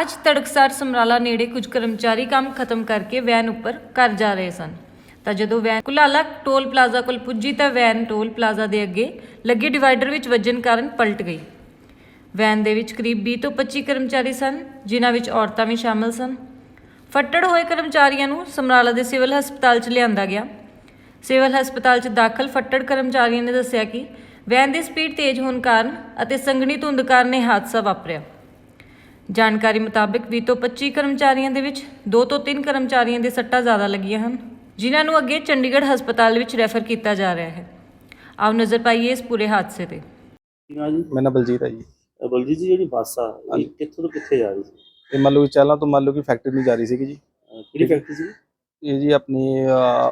ਅੱਜ ਤੜਕਸਾਰ ਸਮਰਾਲਾ ਨੇੜੇ ਕੁਝ ਕਰਮਚਾਰੀ ਕੰਮ ਖਤਮ ਕਰਕੇ ਵੈਨ ਉੱਪਰ ਘਰ ਜਾ ਰਹੇ ਸਨ। ਤਾਂ ਜਦੋਂ ਵੈਨ ਕੁਲਾਲਾ ਟੋਲ ਪਲਾਜ਼ਾ ਕੋਲ ਪੁੱਜੀ ਤਾਂ ਵੈਨ ਟੋਲ ਪਲਾਜ਼ਾ ਦੇ ਅੱਗੇ ਲੱਗੇ ਡਿਵਾਈਡਰ ਵਿੱਚ ਵੱਜਣ ਕਾਰਨ ਪਲਟ ਗਈ। ਵੈਨ ਦੇ ਵਿੱਚ ਕਰੀਬ 20 ਤੋਂ 25 ਕਰਮਚਾਰੀ ਸਨ, ਜਿਨ੍ਹਾਂ ਵਿੱਚ ਔਰਤਾਂ ਵੀ ਸ਼ਾਮਲ ਸਨ। ਫੱਟੜ ਹੋਏ ਕਰਮਚਾਰੀਆਂ ਨੂੰ ਸਮਰਾਲਾ ਦੇ ਸਿਵਲ ਹਸਪਤਾਲ 'ਚ ਲਿਆਂਦਾ ਗਿਆ। ਸਿਵਲ ਹਸਪਤਾਲ 'ਚ ਦਾਖਲ ਫੱਟੜ ਕਰਮਚਾਰੀਆਂ ਨੇ ਦੱਸਿਆ ਕਿ ਵੈਨ ਦੀ ਸਪੀਡ ਤੇਜ਼ ਹੋਣ ਕਾਰਨ ਅਤੇ ਸੰਘਣੀ ਧੁੰਦ ਕਾਰਨ ਇਹ ਹਾਦਸਾ ਵਾਪਰਿਆ। ਜਾਣਕਾਰੀ ਮੁਤਾਬਕ 20 ਤੋਂ 25 ਕਰਮਚਾਰੀਆਂ ਦੇ ਵਿੱਚ 2 ਤੋਂ 3 ਕਰਮਚਾਰੀਆਂ ਦੇ ਸੱਟਾਂ ਜ਼ਿਆਦਾ ਲੱਗੀਆਂ ਹਨ ਜਿਨ੍ਹਾਂ ਨੂੰ ਅੱਗੇ ਚੰਡੀਗੜ੍ਹ ਹਸਪਤਾਲ ਵਿੱਚ ਰੈਫਰ ਕੀਤਾ ਜਾ ਰਿਹਾ ਹੈ। ਆਓ ਨਜ਼ਰ ਪਾਈਏ ਇਸ ਪੂਰੇ ਹਾਦਸੇ ਤੇ। ਨਾ ਜੀ? ਮੇਰਾ ਨਾਮ ਬਲਜੀਤ ਹੈ ਜੀ। ਬਲਜੀਤ ਜੀ ਜਿਹੜੀ ਬੱਸ ਆ ਇਹ ਕਿੱਥੋਂ ਤੋਂ ਕਿੱਥੇ ਜਾ ਰਹੀ ਸੀ? ਇਹ ਮੰਨ ਲਓ ਕਿ ਚਾਲਾਂ ਤੋਂ ਮੰਨ ਲਓ ਕਿ ਫੈਕਟਰੀ ਨੂੰ ਜਾ ਰਹੀ ਸੀਗੀ ਜੀ। ਕਿਹੜੀ ਫੈਕਟਰੀ ਸੀ ਇਹ ਜੀ ਆਪਣੀ ਅਹ,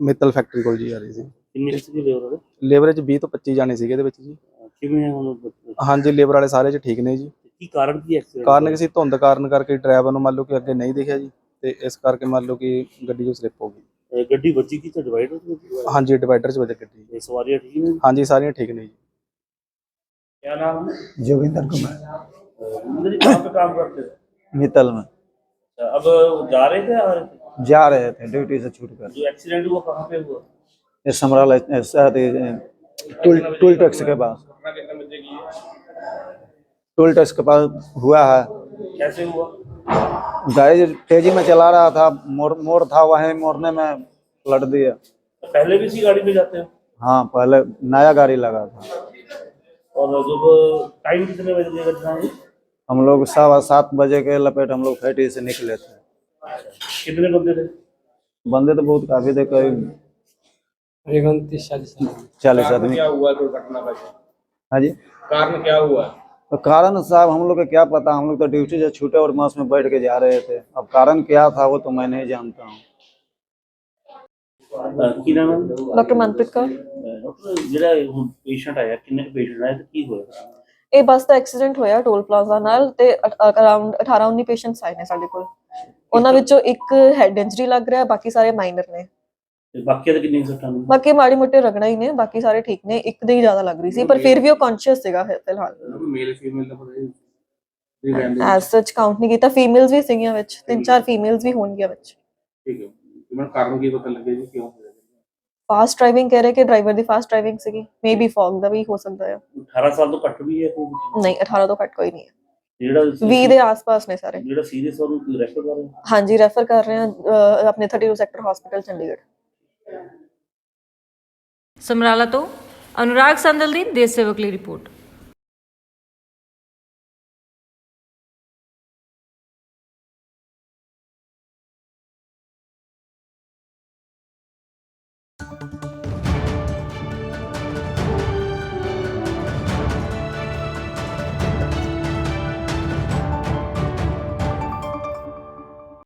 ਮਿੱਤਲ ਫੈਕਟਰੀ ਕੋਲ ਜੀ ਜਾ ਰਹੀ ਸੀ। ਕਿੰਨੇ ਸੀ ਲੇਬਰ ਲੇਬਰ 'ਚ 20 ਤੋਂ 25 ਜਾਣੇ ਸੀਗੇ ਇਹਦੇ ਵਿੱਚ ਜੀ। ਕਿਵੇਂ ਹੁਣ ਬ- ਹਾਂਜੀ ਲੇਬਰ ਵਾਲੇ ਸਾਰੇ 'ਚ ਠੀਕ ਨੇ ਜੀ। ਕੀ ਕਾਰਨ ਕੀ ਐਕਸੀਡੈਂਟ ਕਾਰਨ ਕਿਸੇ ਧੁੰਦ ਕਾਰਨ ਕਰਕੇ ਡਰਾਈਵਰ ਨੂੰ ਮੰਨ ਲਓ ਕਿ ਅੱਗੇ ਨਹੀਂ ਦਿਖਿਆ ਜੀ ਤੇ ਇਸ ਕਰਕੇ ਮੰਨ ਲਓ ਕਿ ਗੱਡੀ ਜੋ ਸਲਿੱਪ ਹੋ ਗਈ ਗੱਡੀ ਵੱਜੀ ਕੀ ਤੇ ਡਿਵਾਈਡਰ ਤੇ ਵੱਜੀ? ਹਾਂਜੀ ਡਿਵਾਈਡਰ 'ਚ ਵੱਜ ਗੱਡੀ ਤੇ ਸਵਾਰੀਆਂ ਠੀਕ ਨੇ ਹਾਂਜੀ ਸਾਰੀਆਂ ਠੀਕ ਨੇ ਜੀ क्या नाम है जोगिंदर कुमार अंदर कहाँ पे काम करते थे मित्तल में अच्छा, अब जा रहे थे आ रहे थे जा रहे थे ड्यूटी से छूट कर जो एक्सीडेंट हुआ कहाँ पे हुआ ये समराला अ, शायद ये, टूल टूल टैक्स के पास टूल टैक्स के पास हुआ है। कैसे हुआ? गाड़ी तेज़ी में चला रहा था मोड़ मोड़ था वहीं मोड़ने में पलट दिया। तो पहले भी इसी गाड़ी में जाते हो? हाँ पहले नया गाड़ी लगा था। और जब टाइम कितने बजे घटना हम लोग सवा सात बजे के लपेट हम लोग फैटी से निकले थे। कितने बंदे थे? बंदे तो बहुत काफ़ी थे करीब तीस चालीस चालीस आदमी। क्या हुआ दुर्घटना का? हाँ जी। कारण क्या हुआ? तो कारण साहब हम लोग को क्या पता हम लोग तो ड्यूटी से छूटे और बस में बैठ के जा रहे थे अब कारण क्या था वो तो मैं नहीं जानता हूँ ਅ, ਕੀ ਨਾਮ ਹੈ ਡਾਕਟਰ ਮਨਪ੍ਰੀਤ ਕੌਰ ਡਾਕਟਰ ਜਿਹੜਾ ਹੁਣ ਪੇਸ਼ੈਂਟ ਆਇਆ ਕਿੰਨੇ ਪੇਸ਼ੈਂਟ ਆਏ ਤੇ ਕੀ ਹੋਇਆ ਇਹ ਬੱਸ ਦਾ ਐਕਸੀਡੈਂਟ ਹੋਇਆ ਟੋਲ ਪਲਾਜ਼ਾ ਨਾਲ ਤੇ ਅਰਾਊਂਡ 18 19 ਪੇਸ਼ੈਂਟਸ ਆਏ ਨੇ ਸਾਡੇ ਕੋਲ ਉਹਨਾਂ ਵਿੱਚੋਂ ਇੱਕ ਹੈਡ ਇੰਜਰੀ ਲੱਗ ਰਿਹਾ ਬਾਕੀ ਸਾਰੇ ਮਾਈਨਰ ਨੇ ਤੇ ਬਾਕੀਆਂ ਦੇ ਕਿੰਨੇ ਸੱਟਾਂ ਨੇ? ਬਾਕੀ ਮਾੜੀ ਮੋਟੇ ਰਗੜਾ ਹੀ ਨੇ ਬਾਕੀ ਸਾਰੇ ਠੀਕ ਨੇ ਇੱਕ ਦੇ ਹੀ ਜ਼ਿਆਦਾ ਲੱਗ ਰਹੀ ਸੀ ਪਰ ਫਿਰ ਵੀ ਉਹ ਕੌਨਸ਼ੀਅਸ ਸੀਗਾ ਫਿ- ਫਿਲਹਾਲ। ਮੇਲ ਫੀਮੇਲ ਦਾ ਪਤਾ ਨਹੀਂ ਐਸ ਸੱਚ ਕਾਊਂਟ ਨਹੀਂ ਕੀਤਾ ਫੀਮੇਲਸ ਵੀ ਸੀਗੀਆਂ ਵਿੱਚ ਤਿੰਨ ਚਾਰ ਫੀਮੇਲਸ ਵੀ ਹੋਣਗੀਆਂ ਵਿੱਚ। ਠੀਕ ਹੈ। ਮੈਨੂੰ ਕਾਰਨ ਕੀ ਪਤਾ ਲੱਗਿਆ ਜੀ ਕਿਉਂ ਹੋਇਆ? ਫਾਸਟ ਡਰਾਈਵਿੰਗ ਕਹਿ ਰਹੇ ਕਿ ਡਰਾਈਵਰ ਦੀ ਫਾਸਟ ਡਰਾਈਵਿੰਗ ਸੀਗੀ ਮੇਬੀ ਫੌਗ ਦਾ ਵੀ ਹੋ ਸਕਦਾ ਹੈ 18 ਸਾਲ ਤੋਂ ਘੱਟ ਵੀ ਹੈ ਕੋਈ ਵਿੱਚ? ਨਹੀਂ 18 ਤੋਂ ਘੱਟ ਕੋਈ ਨਹੀਂ ਹੈ। ਜਿਹੜਾ 20 ਦੇ ਆਸ-ਪਾਸ ਨੇ ਸਾਰੇ। ਜਿਹੜਾ ਸੀਰੀਅਸ ਉਹਨੂੰ ਕੋਈ ਰੈਫਰ ਕਰ ਰਹੇ ਹਾਂਜੀ ਰੈਫਰ ਕਰ ਰਹੇ ਹਾਂ ਅਹ, ਆਪਣੇ 32 ਸੈਕਟਰ ਹਸਪੀਟਲ ਚੰਡੀਗੜ੍ਹ। ਸਮਰਾਲਾ ਤੋਂ ਅਨੁਰਾਗ ਸੰਦਲ ਦੀ ਦੇਸ਼ ਸੇਵਕ ਲਈ ਰਿਪੋਰਟ।